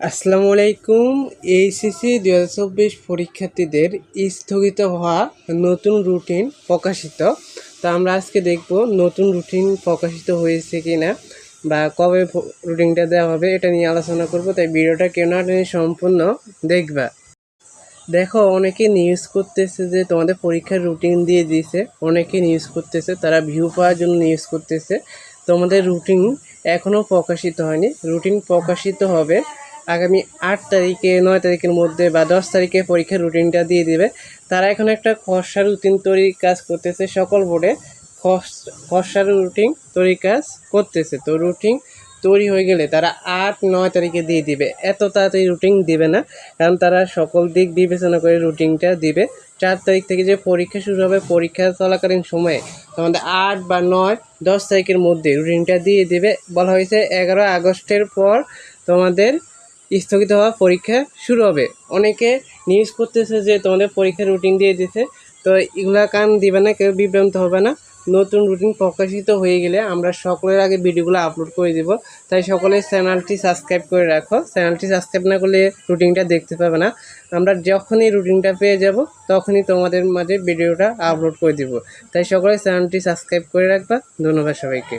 আসসালামু আলাইকুম এইচএসসি দু হাজার চব্বিশ পরীক্ষার্থীদের স্থগিত হওয়া নতুন রুটিন প্রকাশিত। তো আমরা আজকে দেখব নতুন রুটিন প্রকাশিত হয়েছে কি না বা কবে রুটিনটা দেওয়া হবে এটা নিয়ে আলোচনা করব। তাই ভিডিওটা কেউ না টেনে সম্পূর্ণ দেখবা। দেখো, অনেকে নিউজ করতেছে যে তোমাদের পরীক্ষার রুটিন দিয়ে দিয়েছে। অনেকে নিউজ করতেছে, তারা ভিউ পাওয়ার জন্য নিউজ করতেছে। তোমাদের রুটিন এখনও প্রকাশিত হয়নি। রুটিন প্রকাশিত হবে আগামী আট তারিখে, নয় তারিখের মধ্যে বা দশ তারিখে পরীক্ষার রুটিনটা দিয়ে দেবে। তারা এখন একটা খসড়া রুটিন তৈরি কাজ করতেছে, সকল বোর্ডে খস- খসড়া রুটিন তৈরি কাজ করতেছে। তো রুটিন তৈরি হয়ে গেলে তারা আট, নয় তারিখে দিয়ে দিবে। এত তাড়াতাড়ি রুটিন দিবে না, কারণ তারা সকল দিক বিবেচনা করে রুটিনটা দিবে। চার তারিখ থেকে যে পরীক্ষা শুরু হবে, পরীক্ষা চলাকালীন সময়ে তোমাদের আট বা নয়, দশ তারিখের মধ্যে রুটিনটা দিয়ে দিবে। বলা হয়েছে এগারো আগস্টের পর তোমাদের স্থগিত হওয়া পরীক্ষা শুরু হবে। অনেকে নিউজ করতেছে যে তোমাদের পরীক্ষার রুটিন দিয়ে দিছে তো এগুলা কান দিবে না, কেউ বিভ্রান্ত হবে না। নতুন রুটিন প্রকাশিত হয়ে গেলে আমরা সকলের আগে ভিডিওগুলো আপলোড করে দিব। তাই সকলে চ্যানেলটি সাবস্ক্রাইব করে রাখো। চ্যানেলটি সাবস্ক্রাইব না করলে রুটিনটা দেখতে পাবে না। আমরা যখনই রুটিনটা পেয়ে যাব, তখনই তোমাদের মাঝে ভিডিওটা আপলোড করে দিব। তাই সকলে চ্যানেলটি সাবস্ক্রাইব করে রাখবা। ধন্যবাদ সবাইকে।